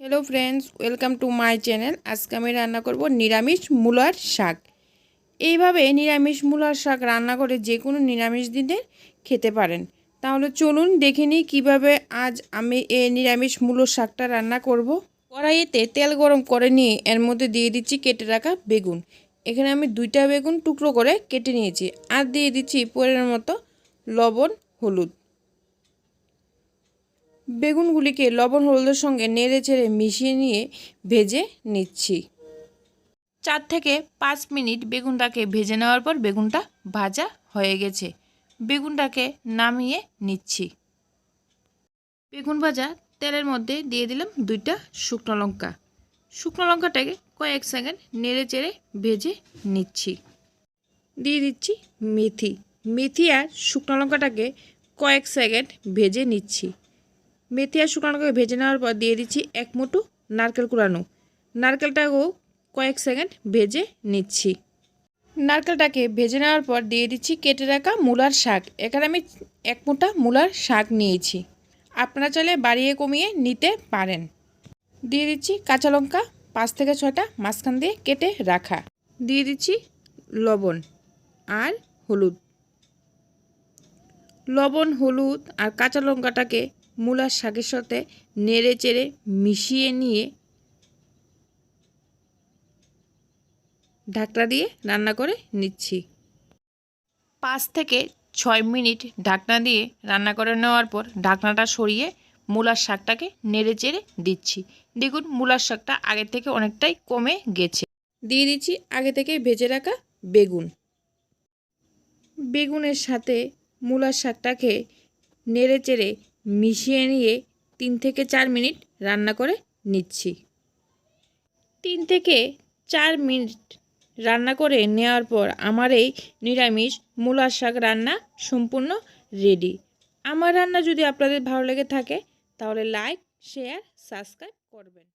Hello friends welcome to my channel আজকে আমি রান্না করব নিরামিষ মূলার শাক। এইভাবে নিরামিষ মূলার শাক রান্না করে যে কোনো নিরামিষ দিনে খেতে পারেন। তাহলে চলুন দেখে নিই কীভাবে আজ আমি এই নিরামিষ মূলোর শাকটা রান্না করব। কড়াইতে তেল গরম করে নিয়ে এর মধ্যে দিয়ে দিচ্ছি কেটে রাখা বেগুন। এখানে আমি দুইটা বেগুন টুকরো করে কেটে নিয়েছি। আর দিয়ে দিচ্ছি পরের মতো লবণ, হলুদ। বেগুনগুলিকে লবণ হলুদের সঙ্গে নেড়ে চেড়ে মিশিয়ে নিয়ে ভেজে নিচ্ছি। চার থেকে পাঁচ মিনিট বেগুনটাকে ভেজে নেওয়ার পর বেগুনটা ভাজা হয়ে গেছে। বেগুনটাকে নামিয়ে নিচ্ছি। বেগুন ভাজা তেলের মধ্যে দিয়ে দিলাম দুইটা শুকনো লঙ্কা। শুকনো লঙ্কাটাকে কয়েক সেকেন্ড নেড়ে চেড়ে ভেজে নিচ্ছি। দিয়ে দিচ্ছি মেথি। মেথি আর শুকনো লঙ্কাটাকে কয়েক সেকেন্ড ভেজে নিচ্ছি। মেথি আর শুকনো ভেজে নেওয়ার পর দিয়ে দিচ্ছি এক মুঠো নারকেল কুড়ানো। নারকেলটাকেও কয়েক সেকেন্ড ভেজে নিচ্ছি। নারকেলটাকে ভেজে নেওয়ার পর দিয়ে দিচ্ছি কেটে রাখা মূলার শাক। এখানে আমি এক মুঠা মূলার শাক নিয়েছি। আপনারা চাইলে বাড়িয়ে কমিয়ে নিতে পারেন। দিয়ে দিচ্ছি কাঁচা লঙ্কা পাঁচ থেকে ছটা মাঝখান দিয়ে কেটে রাখা। দিয়ে দিচ্ছি লবণ আর হলুদ। লবণ, হলুদ আর কাঁচা লঙ্কাটাকে মূলার শাকের সাথে নেড়ে চেড়ে মিশিয়ে নিয়ে ঢাকনা দিয়ে রান্না করে নিচ্ছি। পাঁচ থেকে ছয় মিনিট ঢাকনা দিয়ে রান্না করে নেওয়ার পর ঢাকনাটা সরিয়ে মূলার শাকটাকে নেড়ে চেড়ে দিচ্ছি। দেখুন, মূলার শাকটা আগের থেকে অনেকটাই কমে গেছে। দিয়ে দিচ্ছি আগে থেকে ভেজে রাখা বেগুন। বেগুনের সাথে মূলার শাকটাকে নেড়ে চেড়ে মিশিয়ে নিয়ে তিন থেকে চার মিনিট রান্না করে নিচ্ছি। তিন থেকে চার মিনিট রান্না করে নেওয়ার পর আমার এই নিরামিষ মূলার শাক রান্না সম্পূর্ণ রেডি। আমার রান্না যদি আপনাদের ভালো লেগে থাকে, তাহলে লাইক, শেয়ার, সাবস্ক্রাইব করবেন।